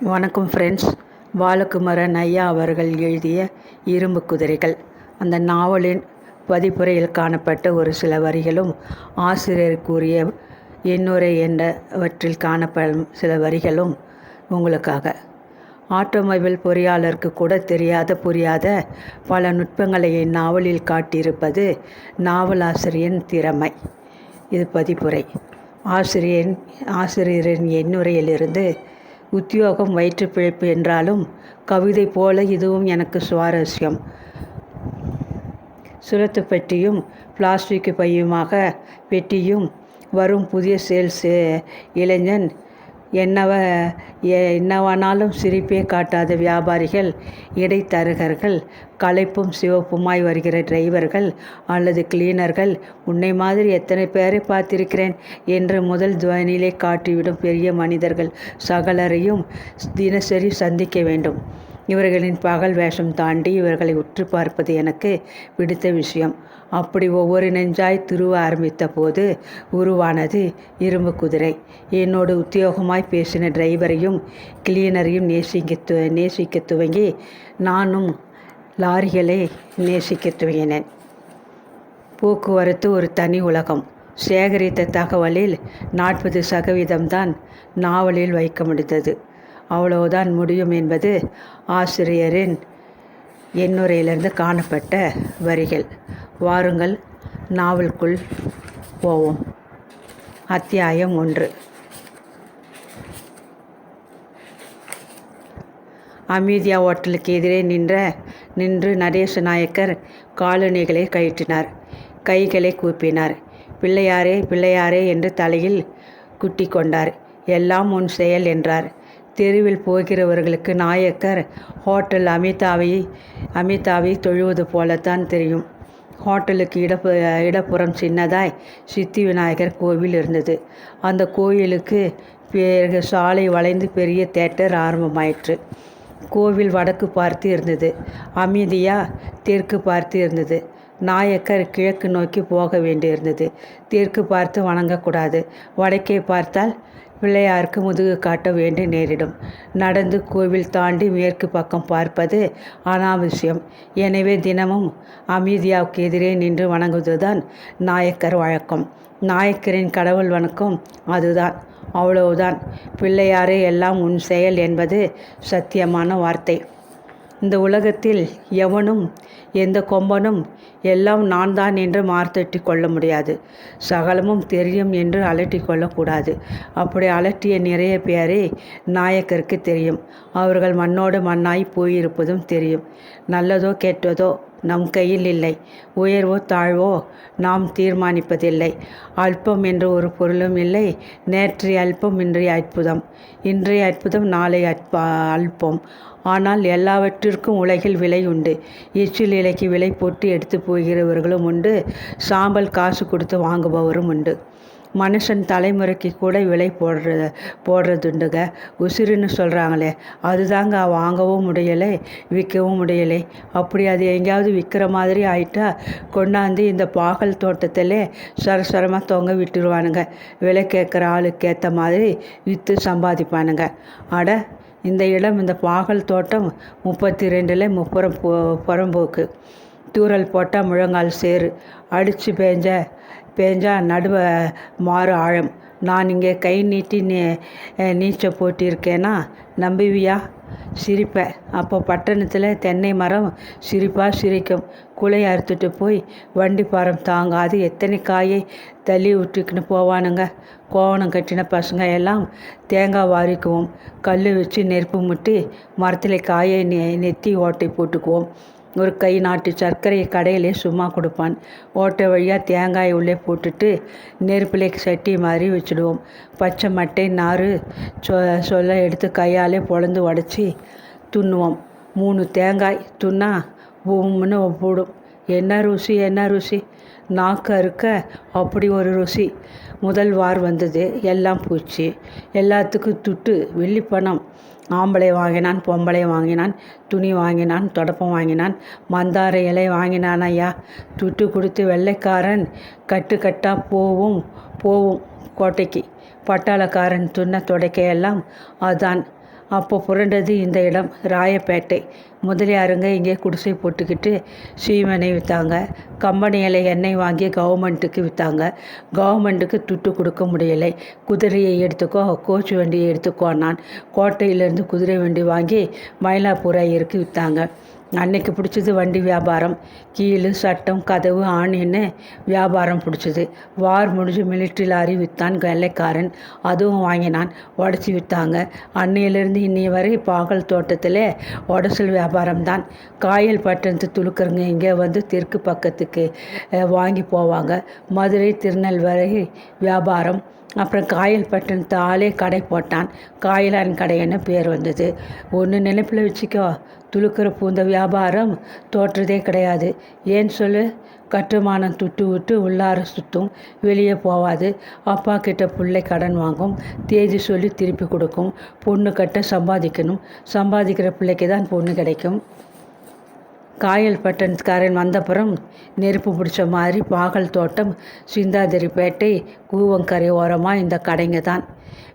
வணக்கம் ஃப்ரெண்ட்ஸ் பாலகுமரன் ஐயா அவர்கள் எழுதிய இரும்பு குதிரைகள். அந்த நாவலின் பதிப்புரையில் காணப்பட்ட ஒரு சில வரிகளும் ஆசிரியர் கூறிய எண்ணுரை என்றவற்றில் காணப்படும் சில வரிகளும் உங்களுக்காக. ஆட்டோமொபைல் பொறியாளருக்கு கூட தெரியாத புரியாத பல நுட்பங்களை இந்நாவலில் காட்டியிருப்பது நாவலாசிரியன் திறமை. இது பதிப்புரை. ஆசிரியன் ஆசிரியரின் எண்ணுரையிலிருந்து உத்தியோகம் வயிற்று பிழைப்பு என்றாலும் கவிதை போல இதுவும் எனக்கு சுவாரஸ்யம். சுரத்து பெட்டியும் பிளாஸ்டிக் பையுமாக பெட்டியும் வரும் புதிய சேல்ஸ் இளைஞன் என்னவ என்னவானாலும் சிரிப்பே காட்டாத வியாபாரிகள் இடைத்தரகர்கள் களைப்பும் சிவப்புமாய் வருகிற டிரைவர்கள் அல்லது கிளீனர்கள் உன்னை மாதிரி எத்தனை பேரை பார்த்திருக்கிறேன் என்று முதல் துவனிலே காட்டிவிடும் பெரிய மனிதர்கள் சகலரையும் தினசரி சந்திக்க வேண்டும். இவர்களின் பகல் வேஷம் தாண்டி இவர்களை உற்று பார்ப்பது எனக்கு பிடித்த விஷயம். அப்படி ஒவ்வொரு நெஞ்சாய் துருவ ஆரம்பித்த போது உருவானது இரும்பு குதிரை. என்னோடு உத்தியோகமாய் பேசின டிரைவரையும் கிளீனரையும் நேசிக்க து நேசிக்க துவங்கி நானும் லாரிகளை நேசிக்க துவங்கினேன். போக்குவரத்து ஒரு தனி உலகம். சேகரித்த தகவலில் நாற்பது சதவீதம்தான் நாவலில் வைக்க முடிந்தது. அவ்வளவுதான் முடியும் என்பது ஆசிரியரின் எண்ணுரையிலிருந்து காணப்பட்ட வரிகள். வாருங்கள் நாவலுக்குள் போவோம். அத்தியாயம் ஒன்று. அமீதியா ஹோட்டலுக்கு எதிரே நின்ற நின்று நடேச நாயக்கர் காலணிகளை கழற்றினார் கைகளை கூப்பினார். பிள்ளையாரே பிள்ளையாரே என்று தலையில் குட்டி கொண்டார். எல்லாம் உன் செயல் என்றார். தெருவில் போகிறவர்களுக்கு நாயக்கர் ஹோட்டல் அமிதாவை அமிதாவை தொழுவது போலத்தான் தெரியும். ஹோட்டலுக்கு இடப்பு இடப்புறம் சின்னதாய் சித்தி விநாயகர் கோவில் இருந்தது. அந்த கோயிலுக்கு பிறகு சாலை வளைந்து பெரிய தேட்டர் ஆரம்பமாயிற்று. கோவில் வடக்கு பார்த்து இருந்தது. அமைதியாக தெற்கு பார்த்து இருந்தது. நாயக்கர் கிழக்கு நோக்கி போக வேண்டியிருந்தது. தெற்கு பார்த்து வணங்கக்கூடாது. வடக்கே பார்த்தால் பிள்ளையாருக்கு முதுகு காட்ட வேண்டி நேரிடும். நடந்து கோவில் தாண்டி மேற்கு பக்கம் பார்ப்பது அனாவசியம். எனவே தினமும் அமீதியாவுக்கு எதிரே நின்று வணங்குவதுதான் நாயக்கர் வழக்கம். நாயக்கரின் கடவுள் வணக்கம் அதுதான் அவ்வளவுதான். பிள்ளையாரே எல்லாம் உன் செயல் என்பது சத்தியமான வார்த்தை. இந்த உலகத்தில் எவனும் எந்த கொம்பனும் எல்லாம் நான் தான் என்று மார்த்தட்டி கொள்ள முடியாது. சகலமும் தெரியும் என்று அலட்டி கொள்ளக்கூடாது. அப்படி அலட்டிய நிறைய பேரே நாயக்கருக்கு தெரியும். அவர்கள் மண்ணோடு மண்ணாய் போயிருப்பதும் தெரியும். நல்லதோ கெட்டதோ நம் கையில் இல்லை. உயர்வோ தாழ்வோ நாம் தீர்மானிப்பதில்லை. அல்பம் என்று ஒரு பொருளும் இல்லை. நேற்றைய அல்பம் இன்றைய அற்புதம். இன்றைய அற்புதம் நாளை அற்ப அல்பம். ஆனால் எல்லாவற்றிற்கும் உலகில் விலை உண்டு. இச்சில் விலைக்கு விலை போட்டு எடுத்து போகிறவர்களும் உண்டு. சாம்பல் காசு கொடுத்து வாங்குபவரும் உண்டு. மனுஷன் தலைமுறைக்கு கூட விலை போடுற போடுறதுண்டுங்க. உசிறுன்னு சொல்கிறாங்களே அதுதாங்க வாங்கவும் முடியலை விற்கவும் முடியலை. அப்படி அது எங்கேயாவது விற்கிற மாதிரி ஆயிட்டா கொண்டாந்து இந்த பாகல் தோட்டத்தில் சரசரமாக தொங்க விட்டுருவானுங்க. விலை கேட்குற ஆளுக்கு ஏற்ற மாதிரி விற்று சம்பாதிப்பானுங்க. அட இந்த இடம் இந்த பாகல் தோட்டம் முப்பத்தி ரெண்டில் முப்புறம் போ புறம்போக்கு. தூரல் போட்டால் முழங்கால் சேரு அடித்து பேஞ்ச பேஞ்சா நடுவ மாறு ஆழம். நான் இங்கே கை நீட்டி நீ நீச்சல் போட்டிருக்கேனா? நம்புவியா? சிரிப்பேன் அப்போ பட்டணத்தில் தென்னை மரம் சிரிப்பாக சிரிக்கும். குலை அறுத்துட்டு போய் வண்டி பாரம் தாங்காது. எத்தனை காயை தள்ளி விட்டுக்கின்னு போவானுங்க? கோவணம் கட்டின பசங்க எல்லாம் தேங்காய் வாரிக்குவோம். கல் வச்சு நெருப்பு முட்டி மரத்தில் காயை நெ நெத்தி ஓட்டை போட்டுக்குவோம். ஒரு கை நாட்டு சர்க்கரையை கடையிலே சும்மா கொடுப்பான். ஓட்டை வழியாக தேங்காய் உள்ளே போட்டுட்டு நெருப்பிலே சட்டி மாதிரி வச்சுடுவோம். பச்சை மட்டை நார் சொ சொல்ல எடுத்து கையாலே பொழந்து உடச்சி துண்ணுவோம். மூணு தேங்காய் துண்ணா பூம்னு போடும். என்ன ருசி என்ன ருசி? நாக்கு அறுக்க அப்படி ஒரு ருசி. முதல் வார் வந்தது. எல்லாம் பூச்சி. எல்லாத்துக்கும் துட்டு வெள்ளிப்பணம். ஆம்பளை வாங்கினான் பொம்பளை வாங்கினான் துணி வாங்கினான் தொடப்பம் வாங்கினான் மந்தார இலை வாங்கினான் ஐயா. துட்டு கொடுத்து வெள்ளைக்காரன் கட்டு கட்டாக போவும் போவும் கோட்டைக்கு. பட்டாளக்காரன் துண்ண துடைக்க எல்லாம் அதான். அப்போ புரண்டது இந்த இடம் ராயப்பேட்டை. முதலியாருங்க இங்கே குடிசை போட்டுக்கிட்டு சீமெண்ணெய் விற்றாங்க கம்பெனியில் எண்ணெய் வாங்கி கவர்மெண்ட்டுக்கு விற்றாங்க கவர்மெண்ட்டுக்கு துட்டு கொடுக்க முடியலை. குதிரையை எடுத்துக்கோ கோச்சு வண்டியை எடுத்துக்கோ நான் கோட்டையிலேருந்து குதிரை வண்டி வாங்கி மயிலாப்பூர் ஐயருக்கு விற்றாங்க அன்னைக்கு பிடிச்சது வண்டி வியாபாரம். கீழு சட்டம் கதவு ஆணின்னு வியாபாரம் பிடிச்சது. வார் முடிஞ்சு மிலிட்ரி லாரி விற்றான் வெள்ளைக்காரன் அதுவும் வாங்கினான். உடச்சி விற்றாங்க அன்னையிலேருந்து இன்னைய வரை பாகல் தோட்டத்தில் உடசல் வியாபாரம் தான். காயல் பட்டணத்து துளுக்கருங்க இங்கே வந்து தெற்கு பக்கத்துக்கு வாங்கி போவாங்க. மதுரை திருநெல்வேலி வியாபாரம். அப்புறம் காயல் பட்டணத்து ஆளே கடை போட்டான். காயலான் கடைன்னு பேர் வந்தது? ஒன்று நினைப்பில் வச்சுக்கோ. துளுக்கிற பூந்த வியாபாரம் தோற்றதே கிடையாது. ஏன்னு சொல்லு? கட்டுமானம் துட்டு விட்டு உள்ளார சுற்றும் வெளியே போகாது அப்பா கிட்ட பிள்ளை கடன் வாங்கும் தேதி சொல்லி திருப்பி கொடுக்கும் பொண்ணு கட்ட சம்பாதிக்கணும். சம்பாதிக்கிற பிள்ளைக்கு தான் பொண்ணு கிடைக்கும். காயல் பட்டன்ஸ்காரன் வந்தப்புறம் நெருப்பு பிடிச்ச மாதிரி பாகல் தோட்டம் சிந்தாதிரிப்பேட்டை கூவங்கரை ஓரமாக இந்த கடைங்க தான்.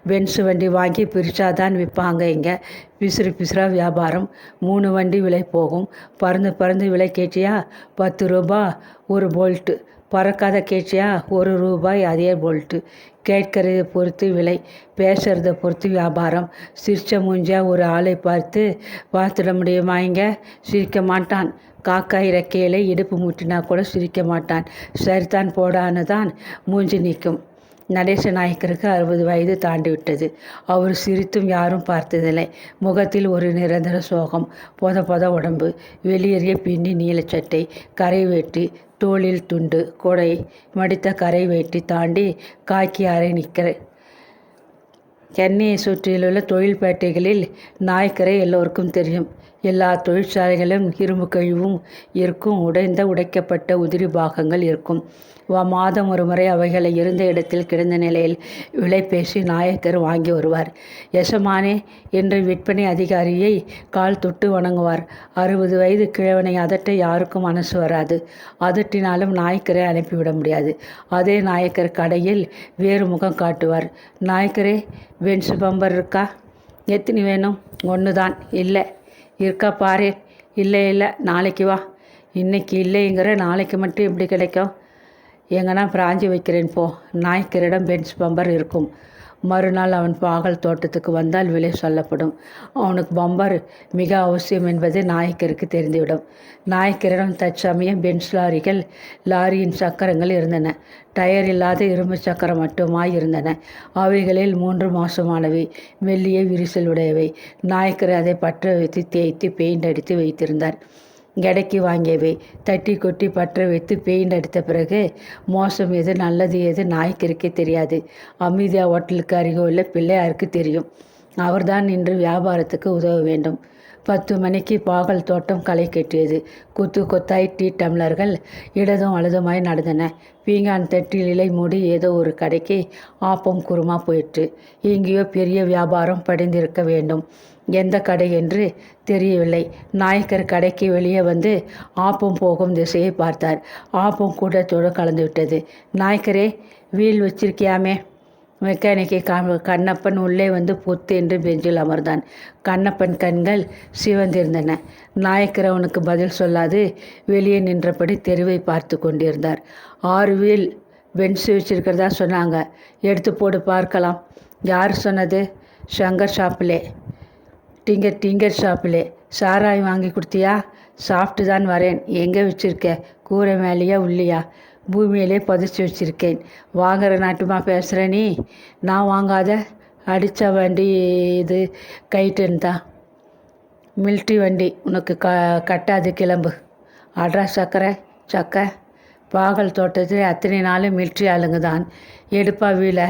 பென்ஸ் வண்டி வாங்கி பிரிச்சா தான் விற்பாங்க இங்கே. பிசுறு பிசுறா வியாபாரம். மூணு வண்டி விலை போகும். பறந்து பறந்து விலை கேட்டியா? பத்து ரூபா ஒரு போல்ட்டு. பறக்காத கேட்சியா? ஒரு ரூபாய் அதே போல்ட்டு. கேட்கறதை பொறுத்து விலை பேசுறத பொறுத்து வியாபாரம். சிரிச்ச மூஞ்சா ஒரு ஆளை பார்த்து பார்த்துட முடியுமா இங்க? சிரிக்க மாட்டான். காக்கா இறக்கையில் இடுப்பு முட்டினா கூட சிரிக்க மாட்டான். சரிதான் போடான்னு தான் மூஞ்சி நிற்கும் நடேச நாயக்கருக்கு அறுபது வயது தாண்டி விட்டது அவர் சிரித்தும் யாரும் பார்த்ததில்லை. முகத்தில் ஒரு நிரந்தர சோகம் பொத பொத உடம்பு வெளியேறிய பின்னி நீலச்சட்டை கரை வெட்டி தோளில் துண்டு கொடை மடித்த கரை வெட்டி தாண்டி காக்கி அறை நிற்கிறேன் சென்னையை சுற்றிலுள்ள தொழில்பேட்டைகளில் நாய்க்கரை எல்லோருக்கும் தெரியும். எல்லா தொழிற்சாலைகளிலும் இரும்பு கழிவும் இருக்கும் உடைந்த உடைக்கப்பட்ட உதிரி பாகங்கள் இருக்கும். மாதம் ஒரு முறை அவைகளை இருந்த இடத்தில் கிடந்த நிலையில் விலை பேசி நாயக்கர் வாங்கி வருவார். எசமானே என்று விற்பனை அதிகாரியை கால் தொட்டு வணங்குவார். அறுபது வயது கிழவனை அதட்ட யாருக்கும் மனசு வராது. அதட்டினாலும் நாயக்கரை அனுப்பிவிட முடியாது. அதே நாயக்கர் கடையில் வேறு முகம் காட்டுவார். நாயக்கரே வென்ஸ் பம்பர் இருக்கா? எத்தனை வேணும்? ஒன்று தான் இல்லை. இருக்கா பாரு? இல்லை இல்லை. நாளைக்கு வா. இன்னைக்கு இல்லைங்கிற நாளைக்கு மட்டும் எப்படி கிடைக்கும். எங்கன்னா பிராஞ்சி வைக்கிறேன் போ. நாய்க்கரிடம் பென்ஸ் பம்பர் இருக்கும். மறுநாள் அவன் பாகல் தோட்டத்துக்கு வந்தால் விலை சொல்லப்படும். அவனுக்கு பம்பர் மிக அவசியம் என்பது நாயக்கருக்கு தெரிந்துவிடும். நாயக்கரிடம் தற்சமயம் பென்ஸ் லாரிகள் லாரியின் சக்கரங்கள் இருந்தன. டயர் இல்லாத இரும்பு சக்கரம் மட்டுமாய் இருந்தன. அவைகளில் மூன்று மாசமானவை மெல்லிய விரிசல் உடையவை. நாயக்கர் அதை பற்ற வைத்து தேய்த்து பெயிண்ட் அடித்து வைத்திருந்தார். கடைக்கு வாங்கியவை தட்டி கொட்டி பற்ற வைத்து பெயிண்ட் அடித்த பிறகு மோசம் எது நல்லது எது நாய்க்கருக்கே தெரியாது. அமிர்தா ஹோட்டலுக்கு அருகே உள்ள பிள்ளையாருக்கு தெரியும். அவர்தான் இன்று வியாபாரத்துக்கு உதவ வேண்டும். பத்து மணிக்கு பாகல் தோட்டம் களை கட்டியது. குத்து கொத்தாய் டீ டம்ளர்கள் இடதும் வலதுமாய் நடந்தன. பீங்கான் தட்டில் இலை மூடி ஏதோ ஒரு கடைக்கு ஆப்பம் குருமா போயிற்று. எங்கேயோ பெரிய வியாபாரம் படிந்திருக்க வேண்டும். எந்த கடை என்று தெரியவில்லை. நாயக்கர் கடைக்கு வெளியே வந்து ஆப்பம் போகும் திசையை பார்த்தார். ஆப்பம் கூட்டத்தோடு கலந்து விட்டது. நாயக்கரே வீல் வச்சிருக்கியாமே? மெக்கானிக்கை கா- கண்ணப்பன் உள்ளே வந்து பொத்து என்று பெஞ்சில் அமர்ந்தான். கண்ணப்பன் கண்கள் சிவந்திருந்தன. நாயக்கர் அவனுக்கு பதில் சொல்லாது வெளியே நின்றபடி தெருவை பார்த்து கொண்டிருந்தார். ஆறு வீல் பென்ஸ் வச்சிருக்கிறதா சொன்னாங்க. எடுத்து போடு பார்க்கலாம். யார் சொன்னது? ஷங்கர் ஷாப்பிலே. டிங்கர் டிங்கர் ஷாப்பிலே. சாராய் வாங்கி கொடுத்தியா? சாப்பிட்டு தான் வரேன். எங்கே வச்சிருக்க? கூரை மேலேயா உள்ளியா? பூமியிலே பதிச்சு வச்சிருக்கேன். வாங்குற நாட்டுமா பேசுகிற நீ? நான் வாங்காத. அடித்த வண்டி இது கைட்டுன்னு தான் மில்ட்ரி வண்டி. உனக்கு க கட்டாது கிளம்பு. அட்ரா சக்கரை சக்கை. பாகல் தோட்டத்தில் அத்தனை நாளும் மில்ட்ரி ஆளுங்க தான். எடுப்பா வீல.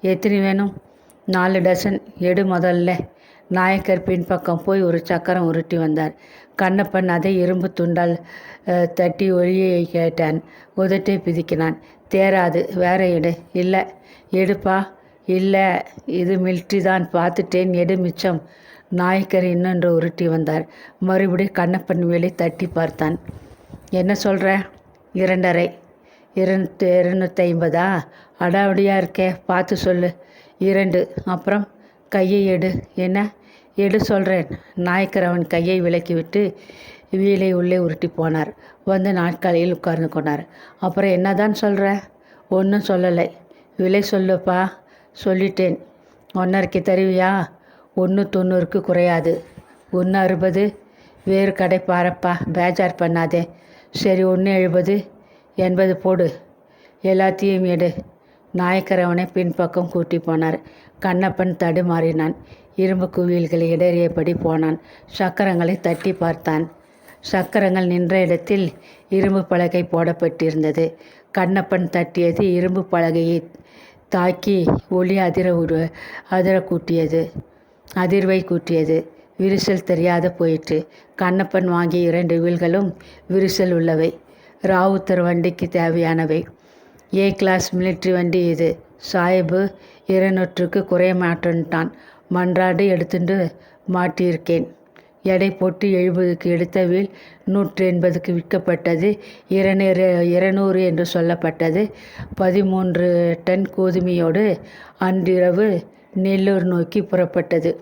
எத்தனை வேணும்? நாலு டசன் எடு முதல்ல. நாயக்கர் பின்பக்கம் போய் ஒரு சக்கரம் உருட்டி வந்தார். கண்ணப்பன் அதை இரும்பு துண்டால் தட்டி ஒளியை கேட்டான். உதட்டை பிதிக்கினான். தேராது வேற எடு. இல்லை எடுப்பா. இல்லை இது மில்ட்ரி தான். பார்த்துட்டேன் எடு மிச்சம். நாயக்கர் இன்னொன்று உருட்டி வந்தார். மறுபடியும் கண்ணப்பன் வேலை தட்டி பார்த்தான். என்ன சொல்கிற இரண்டரை. இருநூத்தி இருநூற்றி ஐம்பதா? அடாவடியாக இருக்கே. பார்த்து சொல்லு. இரண்டு. அப்புறம்? கையை எடு. என்ன? எடு சொல்கிறேன் நாயக்கர் அவன் கையை விலக்கிவிட்டு வீலை உள்ளே உருட்டி போனார். வந்து நாட்காலியில் உட்கார்ந்து கொண்டார். அப்புறம் என்னதான் சொல்கிற ஒன்றும் சொல்லலை. விலை சொல்லுப்பா. சொல்லிட்டேன். ஒன்றரைக்கு தருவியா? ஒன்று தொண்ணூறுக்கு குறையாது. ஒன்று அறுபது? வேறு கடை பாரப்பா. பேஜார் பண்ணாதே. சரி ஒன்று எழுபது? எண்பது போடு. எல்லாத்தையும் எடு. நாயக்கர் அவனை பின்பக்கம் கூட்டி போனார். கண்ணப்பன் தடுமாறினான். இரும்பு குவியல்களை இடறியபடி போனான். சக்கரங்களை தட்டி பார்த்தான். சக்கரங்கள் நின்ற இடத்தில் இரும்பு பலகை போடப்பட்டிருந்தது. கண்ணப்பன் தட்டியது இரும்பு பலகையை தாக்கி ஒளி அதிர உரு அதிர கூட்டியது. அதிர்வை கூட்டியது. விரிசல் தெரியாத போயிற்று. கண்ணப்பன் வாங்கிய இரண்டு வீல்களும் விரிசல் உள்ளவை. ராவுத்தர் வண்டிக்கு தேவையானவை. ஏ கிளாஸ் மிலிட்ரி வண்டி இது. சாஹிபு இருநூற்றுக்கு குறைய மாட்டேன்ட்டான். மன்றாடு எடுத்துட்டு மாட்டியிருக்கேன். எடை போட்டு எழுபதுக்கு எடுத்த வீல் நூற்றி எண்பதுக்கு விற்கப்பட்டது. இரநூறு இருநூறு என்று சொல்லப்பட்டது. பதிமூன்று டன் கோதுமையோடு அன்றிரவு நெல்லூர் நோக்கி புறப்பட்டது.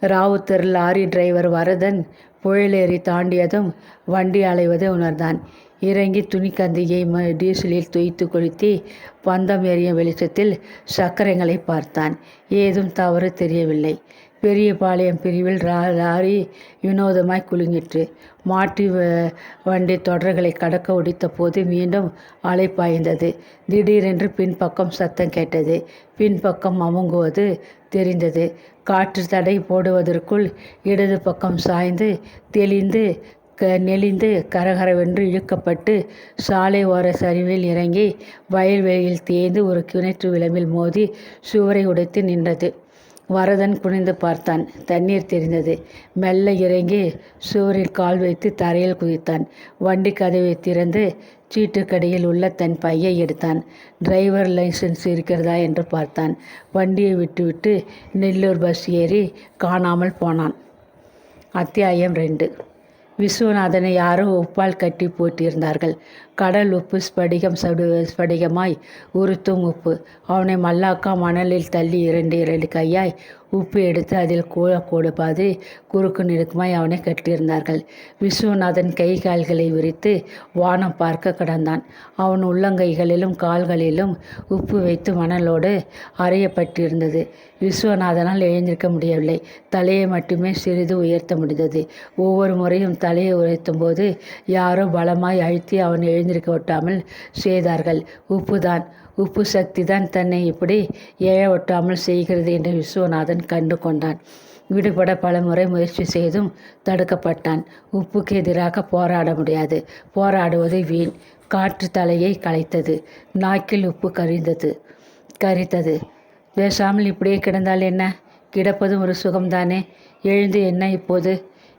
ராவுத்தர் லாரி டிரைவர் வரதன் புழலேறி தாண்டியதும் வண்டி அலைவதை உணர்ந்தான். இறங்கி துணிக்கந்தியை ம டீசலில் துய்த்து கொளுத்தி பந்தம் எறியும் வெளிச்சத்தில் சக்கரங்களை பார்த்தான். ஏதும் தவறு தெரியவில்லை. பெரியபாளையம் பிரிவில் ரா லாரி வினோதமாய் குலுங்கிற்று. மாட்டி வ- வண்டி தொடர்களை கடக்க ஒடித்த போது மீண்டும் அலை பாய்ந்தது. திடீரென்று பின்பக்கம் சத்தம் கேட்டது. பின்பக்கம் அமுங்குவது தெரிந்தது. காற்று தடை போடுவதற்குள் இடது பக்கம் சாய்ந்து தெளிந்து க நெளிந்து கரகரவென்று இழுக்கப்பட்டு சாலை ஓர சரிவில் இறங்கி வயல்வெளியில் தேய்ந்து ஒரு கிணற்று விளம்பில் மோதி சுவரை உடைத்து நின்றது. வரதன் குனிந்து பார்த்தான். தண்ணீர் தெரிந்தது. மெல்ல இறங்கி சுவரில் கால் வைத்து தரையில் குதித்தான். வண்டி கதவை திறந்து சீட்டுக்கடியில் உள்ள தன் பையை எடுத்தான். டிரைவர் லைசன்ஸ் இருக்கிறதா என்று பார்த்தான். வண்டியை விட்டுவிட்டு நெல்லூர் பஸ் ஏறி காணாமல் போனான். அத்தியாயம் ரெண்டு. விஸ்வநாதனை யாரோ உப்பால் கட்டி போட்டிருந்தார்கள். கடல் உப்பு ஸ்படிகம் சடு ஸ்படிகமாய் உறுத்தும் உப்பு. அவனை மல்லாக்கா மணலில் தள்ளி இரண்டு இரண்டு கையாய் உப்பு எடுத்து அதில் கூழ பாதி குறுக்கு நெடுக்குமாய் அவனை கட்டியிருந்தார்கள். விஸ்வநாதன் கை கால்களை விரித்து வானம் பார்க்க கடந்தான். அவன் உள்ளங்கைகளிலும் கால்களிலும் உப்பு வைத்து மணலோடு அறையப்பட்டிருந்தது. விஸ்வநாதனால் எழுந்திருக்க முடியவில்லை. தலையை மட்டுமே சிறிது உயர்த்த முடிந்தது. ஒவ்வொரு முறையும் தலையை உயர்த்தும் போது யாரோ பலமாய் அழுத்தி அவன் எழுந்திருக்க விட்டாமல் செய்தார்கள். உப்புதான். உப்பு சக்தி தான் தன்னை இப்படி எழ ஒட்டாமல் செய்கிறது என்று விஸ்வநாதன் கண்டு கொண்டான். விடுபட பலமுறை முயற்சி செய்தும் தடுக்கப்பட்டான். உப்புக்கு எதிராக போராட முடியாது. போராடுவது வீண். காற்று தலையை களைத்தது நாக்கில் உப்பு கரிந்தது. கரித்தது. பேசாமல் இப்படியே கிடந்தால் என்ன? கிடப்பதும் ஒரு சுகம்தானே? எழுந்து என்ன இப்போது?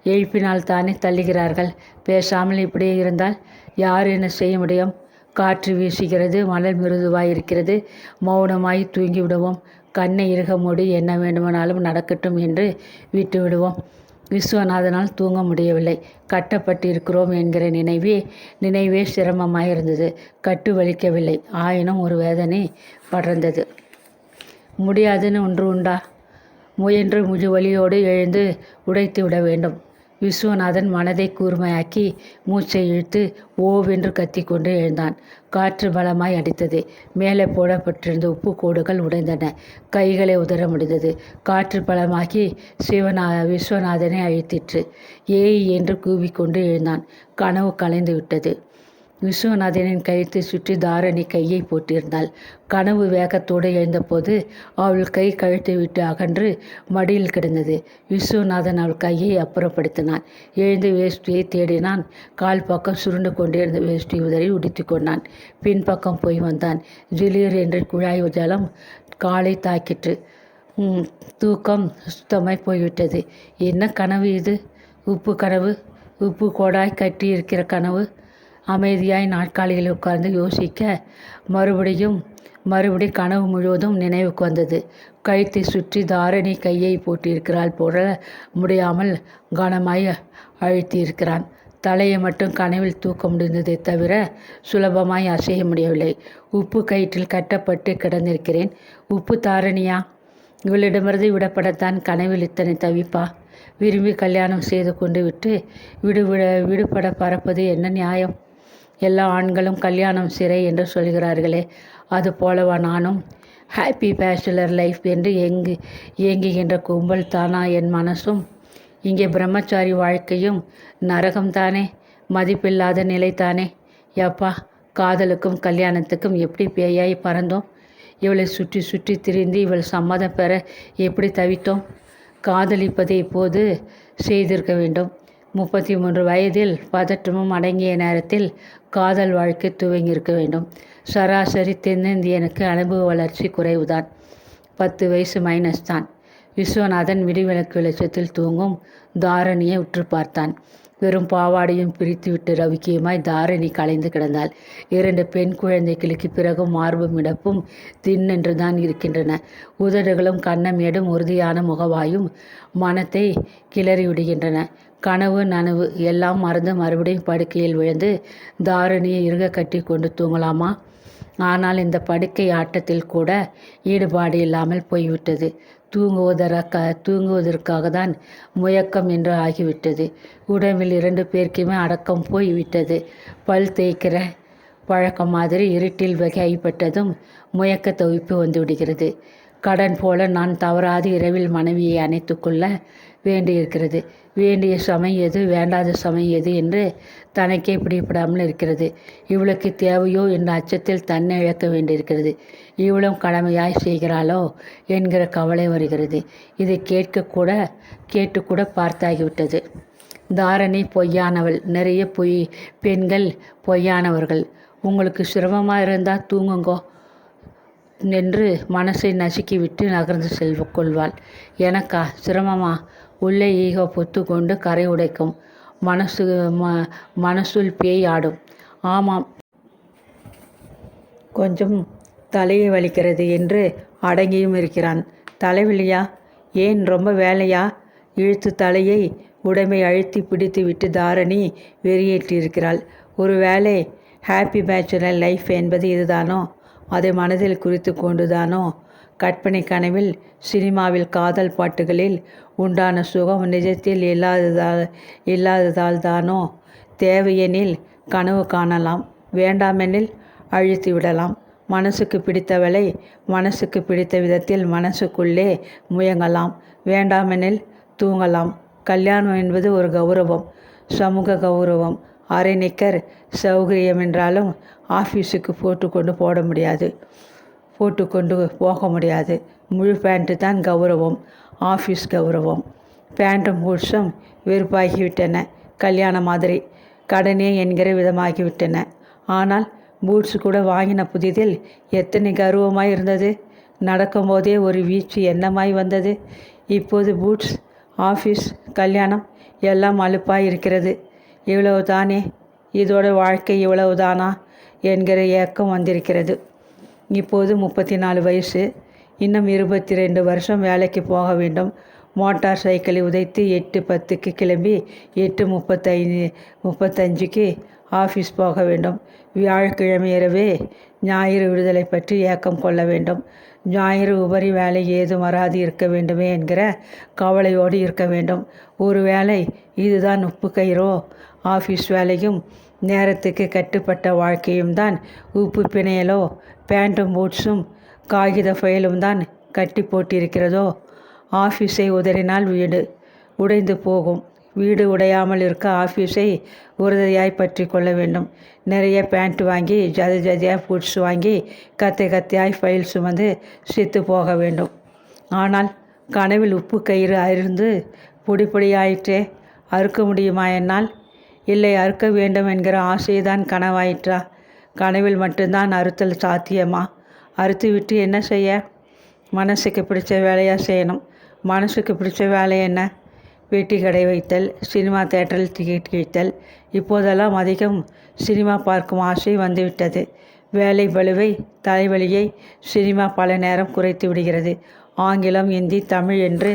எழுப்பினால் தானே தள்ளுகிறார்கள். பேசாமல் இப்படியே இருந்தால் யார் என்ன செய்ய முடியும்? காற்று வீசுகிறது மலர் மிருதுவாய் இருக்கிறது. மௌனமாய் தூங்கிவிடுவோம். கண்ணை இறுக மூடி என்ன வேண்டுமானாலும் நடக்கட்டும் என்று விட்டு விடுவோம் விஸ்வநாதனால் தூங்க முடியவில்லை. கட்டப்பட்டிருக்கிறோம் என்கிற நினைவே நினைவே சிரமமாயிருந்தது. கட்டு வலிக்கவில்லை. ஆயினும் ஒரு வேதனை படர்ந்தது. முடியாதுன்னு ஒன்று உண்டா? முயன்று முழு வழியோடு எழுந்து உடைத்து விட வேண்டும். விஸ்வநாதன் மனதை கூர்மையாக்கி மூச்சை இழுத்து ஓவென்று கத்திக்கொண்டு எழுந்தான். காற்று பலமாய் அடித்தது. மேலே போடப்பட்டிருந்த உப்பு கோடுகள் உடைந்தன. கைகளை உதற முடிந்தது. காற்று பலமாகி சிவநா விஸ்வநாதனை அழித்திற்று. ஏய் என்று கூவிக்கொண்டு எழுந்தான். கனவு கலைந்து விட்டது. விஸ்வநாதனின் கழுத்தை சுற்றி தாரணி கையை போட்டிருந்தாள். கனவு வேகத்தோடு எழுந்தபோது அவள் கை கழுத்தை விட்டு அகன்று மடியில் கிடந்தது. விஸ்வநாதன் அவள் கையை அப்புறப்படுத்தினான். எழுந்து வேஷ்டியை தேடினான். கால் பக்கம் சுருண்டு கொண்டிருந்த வேஷ்டி உதறி உடுத்தி கொண்டான். பின்பக்கம் போய் வந்தான். ஜிலியர் என்று குழாய் ஜலம் காலை தாக்கிற்று. தூக்கம் சுத்தமாய் போய்விட்டது. என்ன கனவு இது? உப்பு கனவு? உப்பு கோடாய் கட்டி இருக்கிற கனவு? அமைதியாய் நாற்காலியில் உட்கார்ந்து யோசிக்க மறுபடியும் மறுபடி கனவு முழுவதும் நினைவுக்கு வந்தது. கழுத்தை சுற்றி தாரணி கையை போட்டிருக்கிறாள் போல முடியாமல் கனமாய் அழுத்தியிருக்கிறான். தலையை மட்டும் கனவில் தூக்க முடிந்ததே தவிர சுலபமாய் அசைய முடியவில்லை. உப்பு கயிற்றில் கட்டப்பட்டு கிடந்திருக்கிறேன். உப்பு தாரணியா? இவளிடமிருந்து விடப்படத்தான் கனவில் இத்தனை தவிப்பா? விரும்பி கல்யாணம் செய்து கொண்டு விட்டு விடுவிட விடுபட பறப்பது என்ன நியாயம்? எல்லா ஆண்களும் கல்யாணம் சிறை என்று சொல்கிறார்களே. அது போலவா நானும்? ஹாப்பி பேச்சுலர் லைஃப் என்று எங்கு இயங்குகின்ற கும்பல் தானா என் மனசும்? இங்கே பிரம்மச்சாரி வாழ்க்கையும் நரகம்தானே? மதிப்பில்லாத நிலைத்தானே எப்பா காதலுக்கும் கல்யாணத்துக்கும் எப்படி பேயாய் பறந்தோம்? இவளை சுற்றி சுற்றி திரிந்து இவள் சம்மதம் பெற எப்படி தவித்தோம்? காதலிப்பதை இப்போது செய்திருக்க வேண்டும். முப்பத்தி மூன்று வயதில் பதற்றமும் அடங்கிய நேரத்தில் காதல் வாழ்க்கை துவங்கியிருக்க வேண்டும். சராசரி தென்னிந்தியனுக்கு அனுபவ வளர்ச்சி குறைவுதான். பத்து வயசு மைனஸ் தான். விஸ்வநாதன் விடிவிளக்கு வெளிச்சத்தில் தூங்கும் தாரணியை உற்று பார்த்தான். வெறும் பாவாடையும் பிரித்துவிட்டு ரவிக்கியமாய் தாரணி கலைந்து கிடந்தாள். இரண்டு பெண் குழந்தைகளுக்கு பிறகும் மார்பும் இடப்பும் தின்னென்று தான் இருக்கின்றன. உதடுகளும் கண்ணமேடும் உறுதியான முகவாயும் மனத்தை கிளறிவிடுகின்றன. கனவு நனவு எல்லாம் மறந்து மறுபடியும் படுக்கையில் விழுந்து தாரணியை இறுக கட்டி கொண்டு தூங்கலாமா? ஆனால் இந்த படுக்கை ஆட்டத்தில் கூட ஈடுபாடு இல்லாமல் போய்விட்டது. தூங்குவதற்க தூங்குவதற்காக தான் முயக்கம் என்று ஆகிவிட்டது. உடம்பில் இரண்டு பேருக்குமே அடக்கம் போய்விட்டது. பல் தேய்க்கிற பழக்கம் மாதிரி இருட்டில் வகைப்பட்டதும் முயக்க தொகுப்பு வந்துவிடுகிறது. கடன் போல நான் தவறாது இரவில் மனைவியை அணைத்து கொள்ள வேண்டியிருக்கிறது. வேண்டிய சமயம் எது வேண்டாத சமயம் எது என்று தனக்கே பிடிபடாமல் இருக்கிறது. இவளுக்கு தேவையோ என்ற அச்சத்தில் தன்னை இழக்க வேண்டியிருக்கிறது. இவளும் கடமையாய் செய்கிறாளோ என்கிற கவலை வருகிறது. இதை கேட்கக்கூட கேட்டுக்கூட பார்த்தாகிவிட்டது. தாரணி பொய்யானவள். நிறைய பொய் பெண்கள் பொய்யானவர்கள். உங்களுக்கு சிரமமாக இருந்தால் தூங்குங்கோ. நின்று மனசை நசுக்கிவிட்டு நகர்ந்து செல்வ கொள்வாள் எனக்கா சிரமமா? உள்ளே ஈகோ பொத்து கொண்டு கரை உடைக்கும். மனசு ம மனசுள் பேய் ஆடும். ஆமாம். கொஞ்சம் தலையை வலிக்கிறது என்று அடங்கியும் இருக்கிறான். தலைவலியா? ஏன் ரொம்ப வேலையா? இழுத்து தலையை உடம்பை அழுத்தி பிடித்து விட்டு தாரணி வெறியேற்றியிருக்கிறாள் ஒருவேளை ஹாப்பி பேச்சுலர் லைஃப் என்பது இதுதானோ? அதை மனதில் குறித்து கொண்டுதானோ? கற்பனை கனவில் சினிமாவில் காதல் பாட்டுகளில் உண்டான சுகம் நிஜத்தில் இல்லாததால் இல்லாததால் தானோ தேவையெனில் கனவு காணலாம் வேண்டாமெனில் அழித்து விடலாம். மனசுக்கு பிடித்தவளை மனசுக்கு பிடித்த விதத்தில் மனசுக்குள்ளே முயங்கலாம் வேண்டாமெனில் தூங்கலாம். கல்யாணம் என்பது ஒரு கௌரவம் சமூக கௌரவம். அரைநிக்கர் சௌகரியம் என்றாலும் ஆஃபீஸுக்கு போட்டுக்கொண்டு போட முடியாது. போட்டுக்கொண்டு போக முடியாது. முழு பேண்ட்டு தான் கௌரவம். ஆஃபீஸ் கௌரவம். பேண்ட்டும் பூட்ஸும் வெறுப்பாகிவிட்டன. கல்யாண மாதிரி. கடனே என்கிற விதமாகிவிட்டன. ஆனால் பூட்ஸ் கூட வாங்கின புதிதில் எத்தனை கர்வமாய் இருந்தது? நடக்கும்போதே ஒரு வீச்சு எண்ணமாய் வந்தது? இப்போது பூட்ஸ் ஆஃபீஸ் கல்யாணம் எல்லாம் அலுப்பாக இருக்கிறது இவ்வளவு தானே இதோட வாழ்க்கை இவ்வளவு தானா என்கிற ஏக்கம் வந்திருக்கிறது. இப்போது முப்பத்தி நாலு வயசு. இன்னும் இருபத்தி ரெண்டு வருஷம் வேலைக்கு போக வேண்டும். மோட்டார் சைக்கிளை உதைத்து எட்டு பத்துக்கு கிளம்பி எட்டு முப்பத்தைந்து முப்பத்தஞ்சுக்கு ஆஃபீஸ் போக வேண்டும். வியாழக்கிழமை இரவே ஞாயிறு விடுதலை பற்றி ஏக்கம் கொள்ள வேண்டும். ஞாயிறு உபரி வேலை ஏதும் வராது இருக்க வேண்டுமே என்கிற கவலையோடு இருக்க வேண்டும். ஒரு வேலை இதுதான் உப்பு கயிறோ ஆஃபீஸ் வேலையும் நேரத்துக்கு கட்டுப்பட்ட வாழ்க்கையும் தான் உப்பு பிணையலோ பேண்டும் பூட்ஸும் காகித ஃபைலும் தான் கட்டி போட்டிருக்கிறதோ? ஆஃபீஸை உதறினால் வீடு உடைந்து போகும். வீடு உடையாமல் இருக்க ஆஃபீஸை உறுதியாய் பற்றி கொள்ள வேண்டும். நிறைய பேண்ட் வாங்கி ஜதி ஜதியாக பூட்ஸ் வாங்கி கத்தை கத்தையாய் ஃபைல் சுமந்து சித்து போக வேண்டும். ஆனால் கனவில் உப்பு கயிறு அருந்து பொடி பொடியாயிற்றே அறுக்க முடியுமா என்னால்? இல்லை அறுக்க வேண்டும் என்கிற ஆசைதான் கனவாயிற்றா? கனவில் மட்டும்தான் அறுத்தல் சாத்தியமா? அறுத்து விட்டு என்ன செய்ய? மனசுக்கு பிடிச்ச வேலையாக செய்யணும். மனசுக்கு பிடிச்ச வேலை என்ன? வீட்டு கடை வைத்தல் சினிமா தேட்டரில் டிக்கெட் கிழித்தல் இப்போதெல்லாம் அதிகம் சினிமா பார்க்கும் ஆசை வந்துவிட்டது. வேலை வலுவை தலைவலியை சினிமா பல நேரம் குறைத்து விடுகிறது. ஆங்கிலம் இந்தி தமிழ் என்று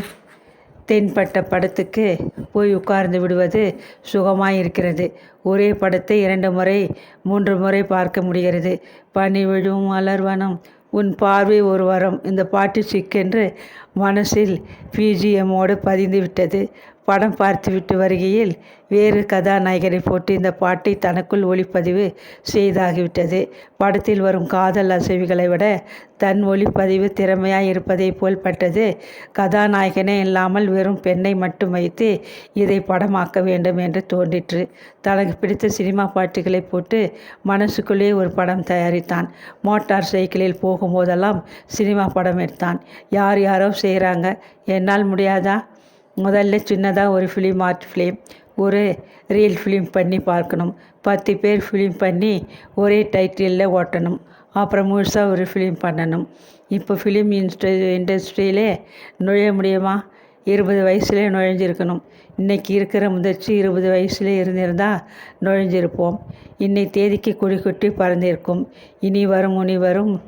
தென்பட்ட படத்துக்கு போய் உட்கார்ந்து விடுவது சுகமாய் இருக்கிறது ஒரே படத்தை இரண்டு முறை மூன்று முறை பார்க்க முடிகிறது. பனி விழும் மலர்வனம் உன் பார்வை ஒரு வரம். இந்த பாட்டு சிக்கென்று மனசில் பிஜிஎம்மோடு பதிந்து விட்டது படம் பார்த்துவிட்டு வருகையில் வேறு கதாநாயகனை போட்டு இந்த பாட்டை தனக்குள் ஒளிப்பதிவு செய்தாகிவிட்டது. படத்தில் வரும் காதல் அசைவுகளை விட தன் ஒளிப்பதிவு திறமையாய் இருப்பதை போல் பட்டது. கதாநாயகனே இல்லாமல் வெறும் பெண்ணை மட்டும் வைத்து இதை படமாக்க வேண்டும் என்று தோன்றிற்று. தனக்கு பிடித்த சினிமா பாட்டுகளை போட்டு மனசுக்குள்ளே ஒரு படம் தயாரித்தான். மோட்டார் சைக்கிளில் போகும்போதெல்லாம் சினிமா படம் எடுத்தான். யார் யாரோ செய்கிறாங்க என்னால் முடியாதா? முதல்ல சின்னதாக ஒரு ஃபிலிம் ஆர்ட் ஃபிலிம் ஒரு ரீல் ஃபிலிம் பண்ணி பார்க்கணும். பத்து பேர் ஃபிலிம் பண்ணி ஒரே டைட்டிலில் ஓட்டணும். அப்புறம் முழுசாக ஒரு ஃபிலிம் பண்ணணும். இப்போ ஃபிலிம் இன்ஸ்ட இண்டஸ்ட்ரியிலே நுழைய முடியுமா? இருபது வயசுலேயே நுழைஞ்சிருக்கணும். இன்றைக்கி இருக்கிற முதிர்ச்சி இருபது வயசுல இருந்திருந்தால் நுழைஞ்சிருப்போம். இன்னை தேதிக்கு குடி குட்டி பறந்திருக்கும். இனி வரும் முனி வரும்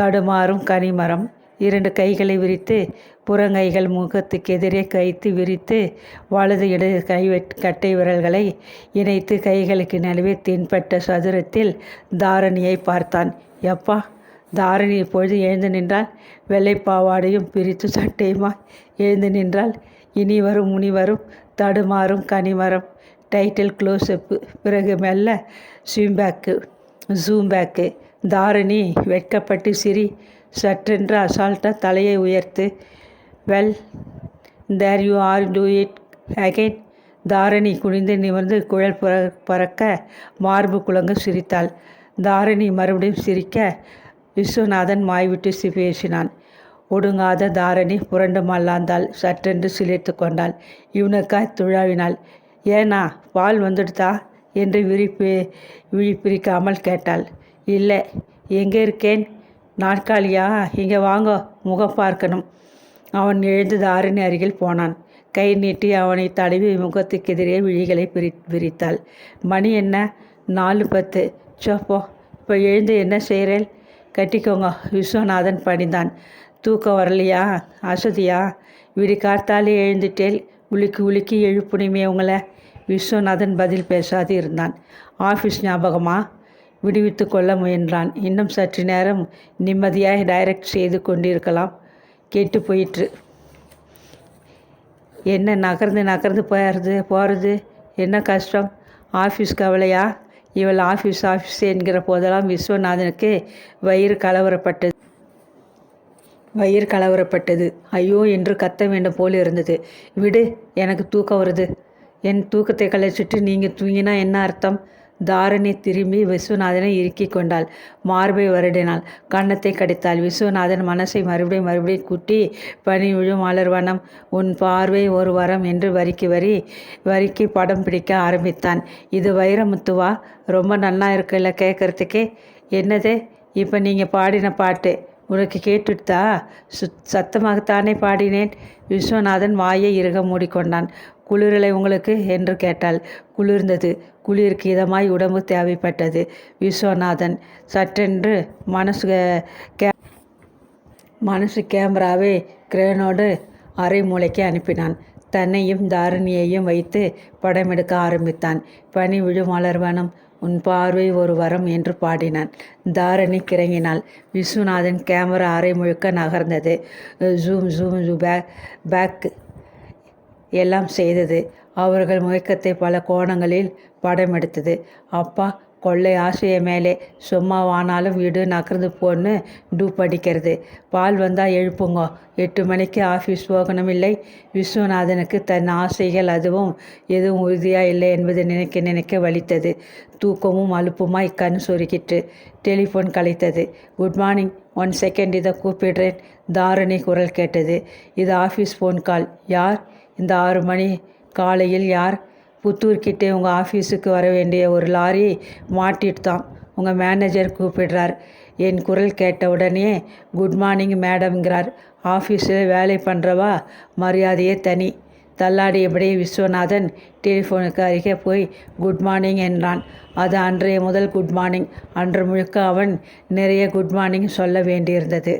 தடுமாறும் கனிமரம். இரண்டு கைகளை விரித்து புறங்கைகள் முகத்துக்கு எதிரே கைத்து விரித்து வலது இடது கை கட்டை விரல்களை இணைத்து கைகளுக்கு நடுவே தென்பட்ட சதுரத்தில் தாரணியை பார்த்தான். எப்பா தாரணி இப்பொழுது எழுந்து நின்றால் வெள்ளைப்பாவாடையும் பிரித்து சட்டையுமா? எழுந்து நின்றால் இனி வரும் முனி வரும் தடுமாறும் கனிமரம். டைட்டில் க்ளோஸ்அப்பு பிறகு மெல்ல ஷூம்பேக்கு ஜூம் பேக்கு தாரணி வெட்கப்பட்டு சிரி சற்றென்று அசால்ட்டாக தலையை உயர்த்து well there you are do it again Dharani குனிந்து நிமிர்ந்து குழல் புற பறக்க மார்பு குலங்கு சிரித்தாள். தாரணி மறுபடியும் சிரிக்க விஸ்வநாதன் மாய்விட்டு பேசினான். ஒடுங்காத தாரணி புரண்டு மல்லாந்தாள். சற்றென்று சிலிர்த்து கொண்டாள். இவனுக்காய் துழாவினாள். ஏனா பால் வந்துடுதா? என்று விரிப்பு விழிப்பிரிக்காமல் கேட்டாள். இல்லை எங்கே இருக்கேன்? நாற்காலியா? இங்கே வாங்க முகம் பார்க்கணும். அவன் எழுந்து தாரிணி அருகில் போனான். கை நீட்டி அவனை தடவி முகத்துக்கு எதிரே விழிகளை பிரி விரித்தாள். மணி என்ன? நாலு பத்து. சோப்போ இப்போ எழுந்து என்ன செய்கிறேன் கட்டிக்கோங்க. விஸ்வநாதன் பணிந்தான். தூக்கம் வரலையா? அசதியா? விடி காத்தாலே எழுந்துட்டேல். உலுக்கி உலுக்கி எழுப்புணுமே உங்களை. விஸ்வநாதன் பதில் பேசாது இருந்தான். ஆஃபீஸ் ஞாபகமா? விடுவித்து கொள்ள முயன்றான். இன்னும் சற்று நேரம் நிம்மதியாக டைரக்ட் செய்து கொண்டிருக்கலாம். கெட்டு போயிட்டுரு என்ன நகர்ந்து நகர்ந்து போயிடுறது போகிறது என்ன கஷ்டம்? ஆஃபீஸ் கவலையா? இவள் ஆஃபீஸ் ஆஃபீஸ் என்கிற போதெல்லாம் விஸ்வநாதனுக்கு வயிறு கலவரப்பட்டது. வயிறு கலவரப்பட்டது. ஐயோ என்று கத்த வேண்டும் போல் இருந்தது. விடு எனக்கு தூக்கம் வருது. என் தூக்கத்தை கலைச்சிட்டு நீங்கள் தூங்கினா என்ன அர்த்தம்? தாரணி திரும்பி விஸ்வநாதனை இறுக்கி கொண்டாள். மார்பை வருடினாள். கன்னத்தை கடித்தாள். விஸ்வநாதன் மனசை மறுபடியும் மறுபடியும் குட்டி பனி விழும் மலர்வனம் உன் பார்வை ஒரு வரம் என்று வரிக்கு வரி வரிக்கு படம் பிடிக்க ஆரம்பித்தான். இது வைரமுத்துவா ரொம்ப நல்லா இருக்குல்ல கேட்குறதுக்கே என்னது? இப்போ நீங்கள் பாடின பாட்டு. உனக்கு கேட்டுட்டா? சு சத்தமாகத்தானே பாடினேன்? விஸ்வநாதன் வாயை இறுக மூடிக்கொண்டான். குளிரலை உங்களுக்கு? என்று கேட்டாள். குளிர்ந்தது. குளிருக்கு இதமாய் உடம்பு தேவைப்பட்டது. விஸ்வநாதன் சற்றென்று மனசு கே மனசு கேமராவை கிரேனோடு அரை மூளைக்கு அனுப்பினான். தன்னையும் தாரணியையும் வைத்து படமெடுக்க ஆரம்பித்தான். பனி விழும் மலர்வனம் உன் பார்வை ஒரு வரம் என்று பாடினான். தாரணி கிறங்கினாள். விஸ்வநாதன் கேமரா அரை முழுக்க நகர்ந்தது. Zoom zoom zoo back back எல்லாம் செய்தது. அவர்கள் முயக்கத்தை பல கோணங்களில் படம் எடுத்தது அப்பா கொள்ளை ஆசைய மேலே சும்மாவானாலும் வீடு நகர்ந்து போன்னு டூப் அடிக்கிறது பால் வந்தால் எழுப்புங்க. எட்டு மணிக்கு ஆஃபீஸ் போகணும் இல்லை விஸ்வநாதனுக்கு தன் ஆசைகள் அதுவும் எதுவும் உறுதியாக இல்லை என்பதை நினைக்க நினைக்க வலித்தது. தூக்கமும் அலுப்புமாய் கண் சொருக்கிட்டு telephone கலைத்தது. Good morning. One second இதை கூப்பிடுறேன். தாரணி குரல் கேட்டது. இது ஆஃபீஸ் ஃபோன் கால். யார்? இந்த ஆறு மணி காலையில் யார்? புத்தூர்கிட்டே உங்கள் ஆஃபீஸுக்கு வர வேண்டிய ஒரு லாரி மாட்டிட்டு தான். உங்கள் மேனேஜர் கூப்பிடுறார். என் குரல் கேட்ட உடனே குட் மார்னிங் மேடம்ங்கிறார் ஆஃபீஸில் வேலை பண்ணுறவா மரியாதையே தனி. தள்ளாடியபடி விஸ்வநாதன் டெலிஃபோனுக்கு அருகே போய் குட் மார்னிங் என்றான். அது அன்றைய முதல் குட் மார்னிங் அன்று முழுக்க அவன் நிறைய குட் மார்னிங் சொல்ல வேண்டியிருந்தது.